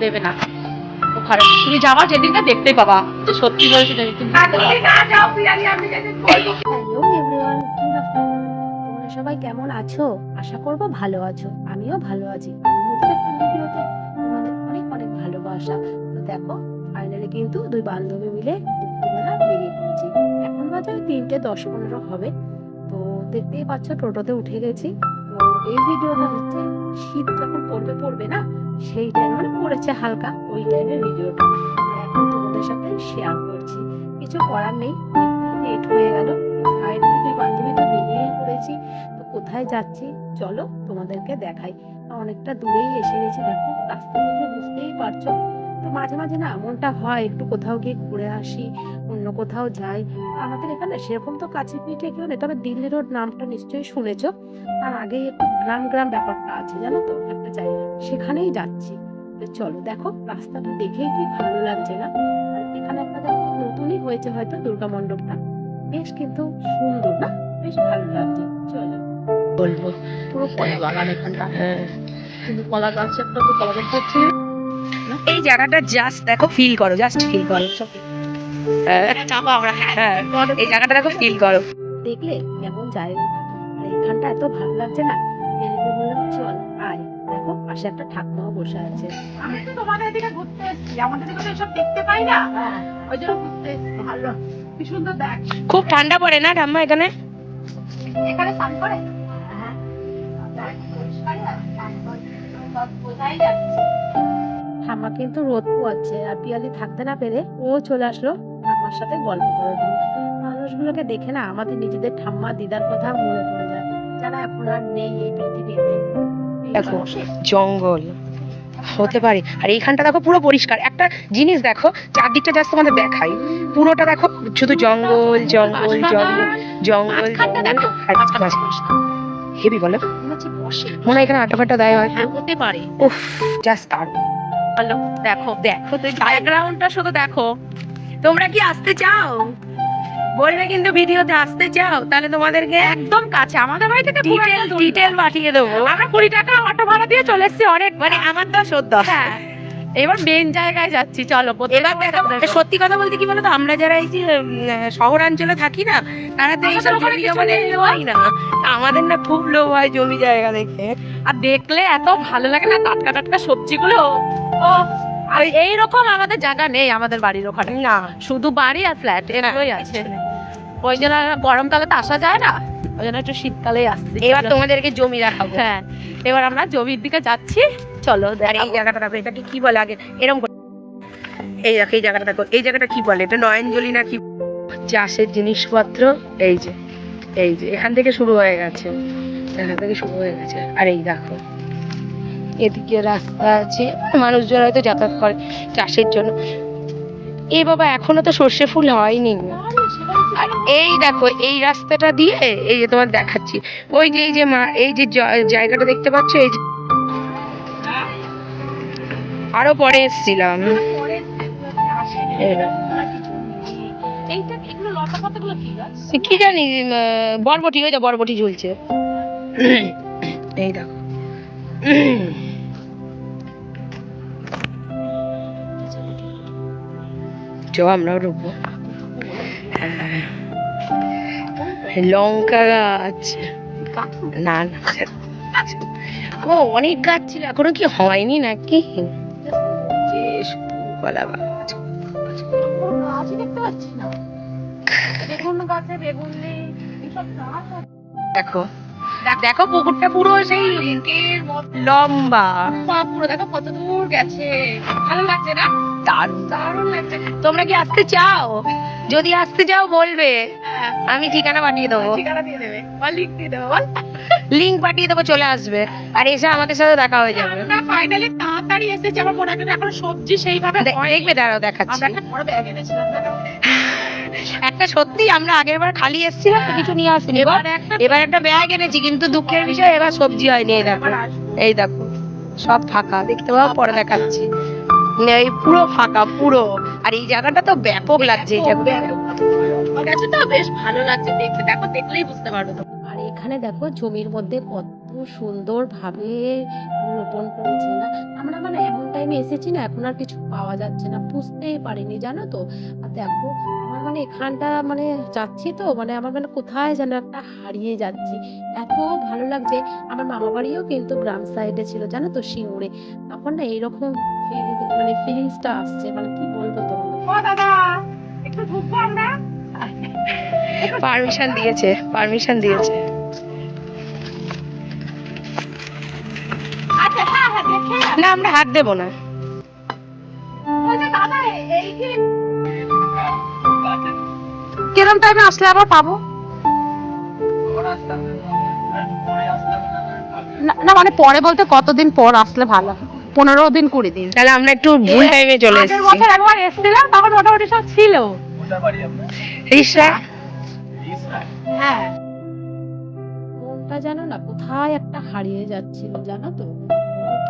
দেবে না। ও খারাপ তুমি যাওয়া যেদিনটা দেখতেই পাবা। যে সত্যি করে সেটা সবাই কেমন আছো? আশা করব ভালো আছো। আমিও ভালো আছি। অনেক অনেক ভালোবাসা। তো দেখো ফাইনালি কিন্তু দুই বান্ধবী মিলে বেরিয়ে পড়েছি। এখন বাজে ওই তিনটে দশ পনেরো হবে। দেখতেই পাচ্ছ টোটোতে উঠে গেছি। এই ভিডিওটা হচ্ছে, শীত যখন পড়বে পড়বে না, সেই টাইমে পড়েছে হালকা, ওই টাইমের ভিডিওটা। এখন তোমাদের সাথে শেয়ার করছি। কিছু করার নেই লেট হয়ে গেল। দুই বান্ধবী তো পড়েছি তো কোথায় যাচ্ছি? চলো তোমাদেরকে দেখাই। অনেকটা দূরেই এসে গেছি, দেখো মধ্যে বুঝতেই পারছ। তো মাঝে মাঝে না এমনটা হয় একটু কোথাও গিয়ে ঘুরে আসি অন্য কোথাও যাই। আমাদের এখানে সেরকম তো কাছে পিঠে কেউ নেই তবে দিল্লি রোড নামটা নিশ্চয়ই শুনেছ। আর আগে একটু গ্রাম গ্রাম ব্যাপারটা আছে জানো তো? একটা জায়গা সেখানেই যাচ্ছি। চলো দেখো রাস্তাটা দেখেই কি ভালো লাগছে না? এখানে একটা দেখো নতুনই হয়েছে হয়তো দুর্গা মণ্ডপটা? বেশ কিন্তু সুন্দর না? বেশ ভালো লাগছে। চলো। বলব পুরো কলা বাগান এখানটা। হ্যাঁ। কিন্তু কলা গাছ একটা তো কলা গাছ এই জায়গাটা জাস্ট দেখো ফিল করো জাস্ট ফিল করো হ্যাঁ, হ্যাঁ। এই জায়গাটা দেখো ফিল করো। দেখলে কেমন জায়গা আর এখানটা এত ভালো লাগছে না? বললাম চল আয়। দেখো পাশে একটা ঠাকুমাও বসে আছে। আমি তো তোমাদের এদিকে ঘুরতে এসেছি। আমাদের দিকে তো দেখতে পাই না। ওই জন্য ঘুরতে এসেছি। ভালো। কি সুন্দর দেখ। খুব ঠান্ডা পড়ে না ঠাম্মা এখানে? এখানে স্নান করে? হ্যাঁ। পরিষ্কার না? স্নান করে। সব বোঝাই যাচ্ছে। ঠাম্মা কিন্তু রোদ পোয়াচ্ছে আর পিয়ালি থাকতে না পেরে ও চলে আসলো ঠাম্মার সাথে গল্প করে দিল মানুষগুলোকে দেখে না আমাদের নিজেদের ঠাম্মা দিদার কথা মনে পড়ে যায়। যারা এখন আর নেই এই পৃথিবীতে। দেখো জঙ্গল। হতে পারে। আর এইখানটা দেখো পুরো পরিষ্কার। একটা জিনিস দেখো চারদিকটা জাস্ট তোমাদের দেখাই। পুরোটা দেখো শুধু জঙ্গল জঙ্গল জঙ্গল জঙ্গল দেখো, হেভি বলো। মনে। মনে হয় এখানে আটা ফাটা দেয় হয়। হ্যাঁ, হতে পারে। উফ জাস্ট দারুণ। বলো দেখো। দেখো তো ব্যাকগ্রাউন্ডটা শুধু দেখো। তোমরা কি আসতে চাও? বলবে কিন্তু ভিডিওতে আসতে চাও। তাহলে তোমাদেরকে একদম কাছে আমাদের বাড়ি থেকে ডিটেল ডিটেল পাঠিয়ে দেবো। আমরা কুড়ি টাকা অটো ভাড়া দিয়ে চলে এসেছি অনেক মানে আমার তো সদ্য হ্যাঁ। এবার মেন জায়গায় যাচ্ছি চলো সত্যি কথা বলতে কি বলতো আমরা যারা এই যে শহরাঞ্চলে থাকি না তারা তো এইসব জমি পাই না। আমাদের না খুব লোভ হয় জমি জায়গা দেখে আর দেখলে এত ভালো লাগে না টাটকা টাটকা সবজিগুলো। ও আর এইরকম আমাদের জায়গা নেই আমাদের বাড়ির ওখানে। না। শুধু বাড়ি আর ফ্ল্যাট এগুলোই আছে। ওই জন্য গরমকালে তো আসা যায় না ওই জন্য একটু শীতকালেই আসছি। এবার তোমাদেরকে জমি দেখাবো। হ্যাঁ এবার আমরা জমির দিকে যাচ্ছি। চলো আর এই জায়গাটা দেখো এটাকে কি বলে আগে? এরকম এই দেখো এই জায়গাটা দেখো এই জায়গাটা কি বলে? এটা নয়নজলি না কি? চাষের জিনিসপত্র এই যে এই যে এখান থেকে শুরু হয়ে গেছে। এখান থেকে শুরু হয়ে গেছে। আর এই দেখো এদিকে রাস্তা আছে মানুষজন হয়তো যাতায়াত করে চাষের জন্য। এ বাবা এখনও তো সর্ষে ফুল হয়নি। আর এই দেখো এই রাস্তাটা দিয়ে এই যে তোমার দেখাচ্ছি ওই যে এই যে মা- এই যে জায়গাটা দেখতে পাচ্ছ এই যে আরও পরে এসেছিলাম। এই দেখো। এইটা এগুলো লতা পাতাগুলো কি জানি বরবটি ওই যে বরবটি ঝুলছে। এই দেখো। চ আমরাও ঢুকবো হ্যাঁ। লঙ্কা গাছ। না না ও অনেক গাছ ছিল এখনও কি হয়নি নাকি? বেশ কলা। দেখো পুকুরটা পুরো সেই লম্বা। পুরো দেখো কত দূর গেছে ভালো লাগছে না দারুণ। দারুণ লাগছে তোমরা কি আসতে চাও? যদি আসতে চাও বলবে, আমি ঠিকানা পাঠিয়ে দেবো। ঠিকানা দিয়ে দেবে। লিখ দিয়ে দেবে, বল। লিঙ্ক পাঠিয়ে দেবো চলে আসবে। আর এসে আমাদের সাথে দেখা হয়ে যাবে। আমরা ফাইনালি তাড়াতাড়ি এসেছি আমার মনে এখন সবজি সেইভাবে দেখবে দাঁড়াও দেখাচ্ছি। একটা সত্যি আমরা আগের বার খালি এসেছিলাম কিছু নিয়ে আসিনি এবার এবার একটা ব্যাগ এনেছি কিন্তু দুঃখের বিষয় এবার সবজি হয়নি এই দেখো। এই দেখো সব ফাঁকা দেখতে পাবো পরে দেখাচ্ছি। এই পুরো ফাঁকা পুরো। আর এই জায়গাটা তো ব্যাপক লাগছে এই জায়গাটা তো বেশ ভালো লাগছে দেখতে দেখো দেখলেই বুঝতে পারবে এখানে দেখো জমির মধ্যে কত সুন্দর ভাবে রোপণ করেছে না? আমরা মানে এমন টাইমে এসেছি না এখন আর কিছু পাওয়া যাচ্ছে না বুঝতেই পারিনি জানো তো? আর দেখো আমার মানে এখানটা মানে যাচ্ছি তো মানে আমার মানে কোথায় যেন একটা হারিয়ে যাচ্ছি। এত ভালো লাগছে। আমার মামা বাড়িও কিন্তু গ্রাম সাইডে ছিল জানো তো সিঙ্গুরে তখন না এইরকম মানে ফিলিংসটা আসছে মানে কি বলব তোমাকে? পারমিশন দিয়েছে পারমিশন দিয়েছে। না আমরা হাত দেবো না। কিরম টাইমে আসলে আবার পাবো? না না, মানে পরে বলতে কতদিন পর আসলে ভালো? পনেরো দিন কুড়ি দিন। তাহলে আমরা একটু ভুল টাইমে চলে এসেছি। বছর একবার এসেছিলাম তখন মোটামুটি সব ছিল। রিসা হ্যাঁ। মনটা জানো না কোথায় একটা হারিয়ে যাচ্ছিল জানো তো?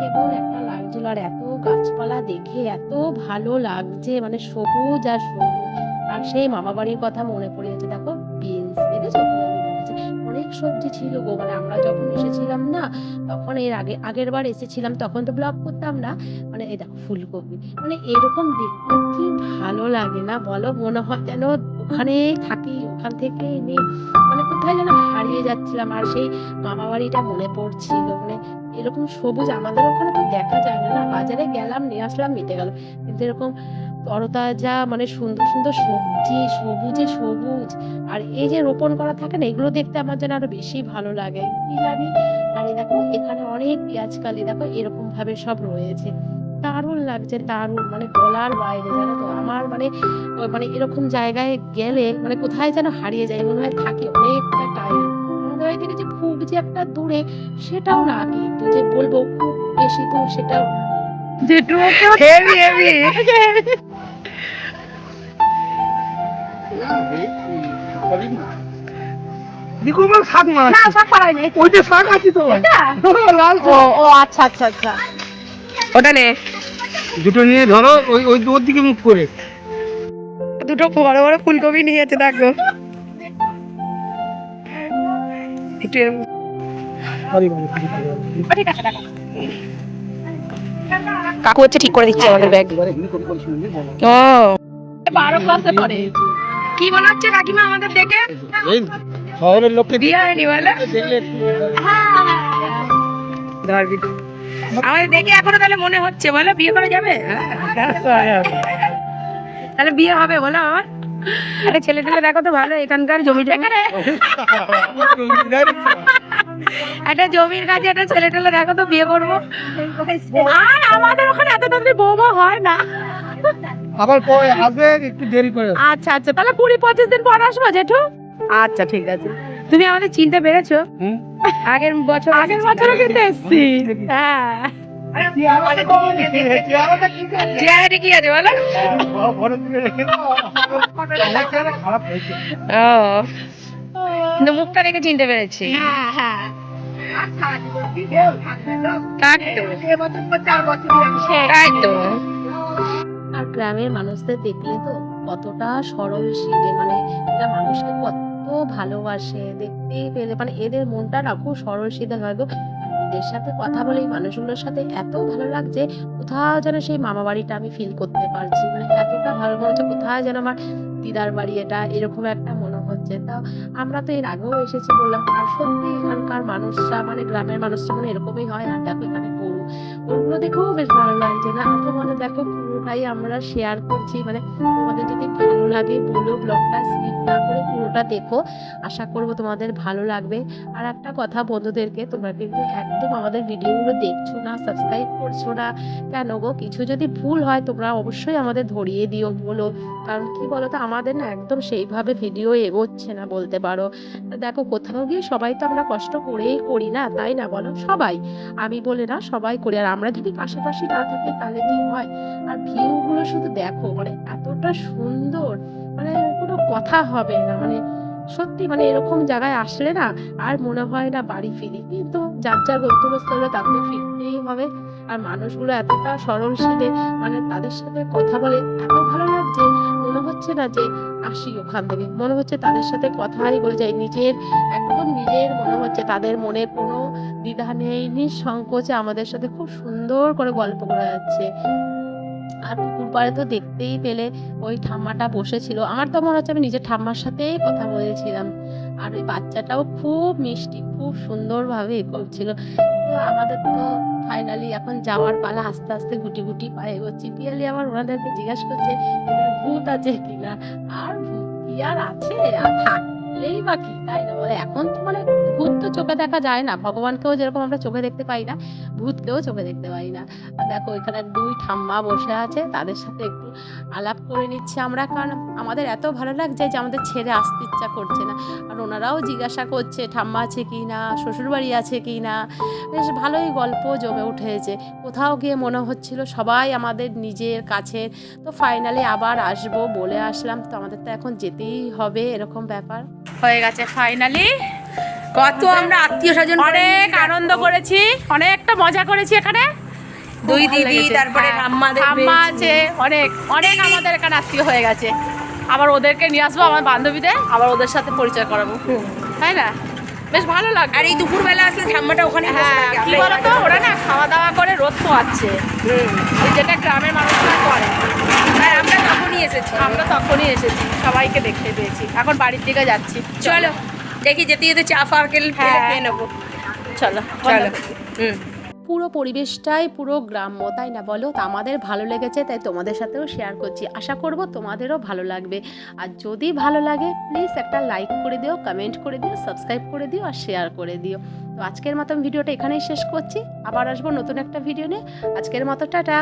কেবল একটা লাগছিল আর এত গাছপালা দেখে এত ভালো লাগছে মানে সবুজ আর সবুজ। আর সেই মামা বাড়ির কথা মনে পড়ে যাচ্ছে দেখো বিনস দেখেছ? অনেক সবজি ছিল গো মানে আমরা যখন এসেছিলাম না, তখন এর আগে, আগের বার এসেছিলাম, তখন তো ব্লগ করতাম না মানে এই দেখো, ফুলকপি। মানে এরকম দেখতে কি ভালো লাগে না বলো, মনে হয় যেন ওখানেই থাকি, ওখান থেকে এনে মানে কোথায় যেন হারিয়ে যাচ্ছিলাম। আর সেই মামা বাড়িটা মনে পড়ছিল মানে এরকম সবুজ আমাদের ওখানে তো দেখা যায় না বাজারে গেলাম, নিয়ে আসলাম, মিটে গেল। কিন্তু এরকম তরতাজা মানে সুন্দর সুন্দর সবজি, সবুজে সবুজ, আর এই যে রোপণ করা থাকে না, এগুলো দেখতে আমার যেন আরও বেশি ভালো লাগে। কি জানি? আর দেখো, এখানে অনেক পেঁয়াজ কালি, দেখো, এরকম ভাবে সব রয়েছে। দারুণ লাগছে, দারুণ মানে বলার বাইরে জানো তো। আমার মানে মানে এরকম জায়গায় গেলে মানে কোথায় যেন হারিয়ে যায়, মনে হয় থাকি, অনেকটা টাইম থেকে যে খুব যে একটা দূরে সেটাও না। কিন্তু যে বলব খুব বেশি দূর সেটাও হেভি হেভি দিকুমার শাক মাছ না সব পারাই নেই। ওই যে শাক আছে তো। লাল ও ও আচ্ছা আচ্ছা আচ্ছা। ওটা নে। দুটো নিয়ে ধরো ওই ওই ওর দিকে মুখ করে। দুটো বড় বড় ফুলকপি নিয়েছে দেখো একটু এরকম- ঠিক আছে দেখো কাকু হচ্ছে ঠিক করে দিচ্ছে আমাদের ব্যাগ ও। বারো ক্লাসে পড়ে। কি মনে হচ্ছে কাকিমা আমাদের দেখে? শহরের লোককে বিয়ে হয়নি বলে? আমাদের দেখে এখনও তাহলে মনে হচ্ছে বলো বিয়ে করা যাবে? তাহলে বিয়ে হবে বলো আমার আরে ছেলে টেলে দেখো তো ভালো এখানকার জমি জমি একটা জমির কাছে একটা ছেলে টেলে দেখো তো বিয়ে করব। আর আমাদের ওখানে এত তাড়াতাড়ি বৌমা হয় না। আবার পরে আসবে একটু দেরি করে আচ্ছা আচ্ছা তাহলে কুড়ি পঁচিশ দিন পর আসব জেঠু। আচ্ছা ঠিক আছে। তুমি আমাদের চিনতে পেরেছ? আগের বছর আগের বছরও কিন্তু এসছি। হ্যাঁ। চেহারাটা কি আছে বলো? রেখে দাও। খারাপ হয়েছে। ও মুখটা দেখে চিনতে পেরেছি। হ্যাঁ হ্যাঁ। তাই তো? আর গ্রামের মানুষদের দেখলে তো কতটা সরল সিধে মানে এরা মানুষকে কত ভালোবাসে দেখতেই পেলে। মানে এদের মনটা না খুব সরল সিধে হয় গো সাথে কথা বলে মানুষগুলোর সাথে এত ভালো লাগছে, কোথাও যেন সেই মামা বাড়িটা আমি ফিল করতে পারছি। মানে এতটা ভালো মনে হচ্ছে, কোথায় যেন আমার দিদার বাড়ি এটা, এরকম একটা মনে হচ্ছে। তাও আমরা তো এর আগেও এসেছি বললাম, আর সত্যি এখানকার মানুষরা মানে গ্রামের মানুষরা মানে এরকমই হয় আর দেখো এখানে গরু। গরুগুলো দেখেও বেশ ভালো লাগছে না? আমার মনে দেখো পুরোটাই আমরা শেয়ার করছি। মানে তোমাদের যদি ভালো লাগে, বলো ব্লগটা স্কিপ না করে পুরোটা দেখো। আশা করব তোমাদের ভালো লাগবে। আর একটা কথা বন্ধুদেরকে, তোমরা কিন্তু একদম আমাদের ভিডিওগুলো দেখছ না সাবস্ক্রাইব করছ না, কেন গো? কিছু যদি ভুল হয়, তোমরা অবশ্যই আমাদের ধরিয়ে দিও, বলো। কারণ কি বলো তো আমাদের না একদম সেইভাবে ভিডিও এগোচ্ছে না, বলতে পারো। দেখো, কোথাও গিয়ে সবাই তো আমরা কষ্ট করেই করি না, তাই না বলো? সবাই। আমি বলে না, সবাই করি। আর আমরা যদি পাশাপাশি না থাকি, তাহলে কি হয়? আর ভিউ গুলো শুধু দেখো মানে এতটা সুন্দর মানে কোনো কথা হবে না মানে সত্যি মানে এরকম জায়গায় আসলে না আর মনে হয় না বাড়ি ফিরি। কিন্তু যার যার গন্তব্যস্থলে তাকে ফিরতেই হবে। আর মানুষগুলো এতটা সরল সিধে মানে তাদের সাথে কথা বলে এত ভালো লাগছে, মনে হচ্ছে না যে আসি ওখান থেকে। মনে হচ্ছে তাদের সাথে কথাই বলে যাই। নিজের, একদম নিজের মনে হচ্ছে, তাদের মনের কোনো দ্বিধা নেই, নিঃসংকোচে আমাদের সাথে খুব সুন্দর করে গল্প করা যাচ্ছে। আর পুকুর পাড়ে তো দেখতেই পেলে ওই ঠাম্মাটা বসেছিল। আমার তো মনে হচ্ছে আমি নিজের ঠাম্মার সাথেই কথা বলেছিলাম। আর ওই বাচ্চাটাও খুব মিষ্টি, খুব সুন্দরভাবে এ করছিল। তো আমাদের তো ফাইনালি এখন যাওয়ার পালা আস্তে আস্তে গুটি গুটি পায়ে এগোচ্ছি। পিয়ালি আবার ওনাদেরকে জিজ্ঞাসা করছে ভূত আছে কিনা? আর ভূত কি আর আছে? আর থাকলেই বা কি, তাই না? বলে এখন তো মানে ভূত তো চোখে দেখা যায় না। ভগবানকেও যেরকম আমরা চোখে দেখতে পাই না, ভূতকেও চোখে দেখতে পাই না। দেখো, এখানে দুই ঠাম্মা বসে আছে, তাদের সাথে একটু আলাপ করে নিচ্ছি আমরা, কারণ আমাদের এত ভালো লাগছে যে আমাদের ছেড়ে আসতে ইচ্ছা করছে না। আর ওনারাও জিজ্ঞাসা করছে, ঠাম্মা আছে কি না? শ্বশুরবাড়ি আছে কি না? বেশ ভালোই গল্প জমে উঠেছে। কোথাও গিয়ে মনে হচ্ছিল সবাই আমাদের নিজের কাছে। তো ফাইনালি আবার আসব বলে আসলাম। তো আমাদের তো এখন যেতেই হবে, এরকম ব্যাপার। হয়ে গেছে ফাইনালি কত আমরা আত্মীয় স্বজন অনেক আনন্দ করেছি অনেকটা মজা করেছি এখানে। দুই দিদি তারপরে হ্যাঁ, ঠাম্মা পেয়েছি। আছে অনেক অনেক আমাদের এখানে আত্মীয় হয়ে গেছে। আবার ওদেরকে নিয়ে আসব আমার বান্ধবীদের আবার ওদের সাথে পরিচয় করাবো। তাই না? বেশ ভালো লাগবে আর এই দুপুরবেলা আসলে ঠাম্মাটা ওখানে হ্যাঁ কি বলতো? ওরা না খাওয়া দাওয়া করে রোদ পোয়াচ্ছে। যেটা গ্রামের মানুষরা করে। আর আমরা তখনই এসেছি। আমরা তখনই এসেছি সবাইকে দেখতে পেয়েছি। এখন বাড়ির দিকে যাচ্ছি। চলো দেখি যেতে যেতে চা ফা হ্যাঁ। খেয়ে নেব। চলো চলো। হুম। পুরো পরিবেশটাই পুরো গ্রাম্য তাই না বলো? তা আমাদের ভালো লেগেছে তাই তোমাদের সাথেও শেয়ার করছি। আশা করব তোমাদেরও ভালো লাগবে। আর যদি ভালো লাগে প্লিজ একটা লাইক করে দিও কমেন্ট করে দিও সাবস্ক্রাইব করে দিও আর শেয়ার করে দিও। তো আজকের মতন ভিডিওটা এখানেই শেষ করছি। আবার আসব নতুন একটা ভিডিও নিয়ে। আজকের মতো টাটা।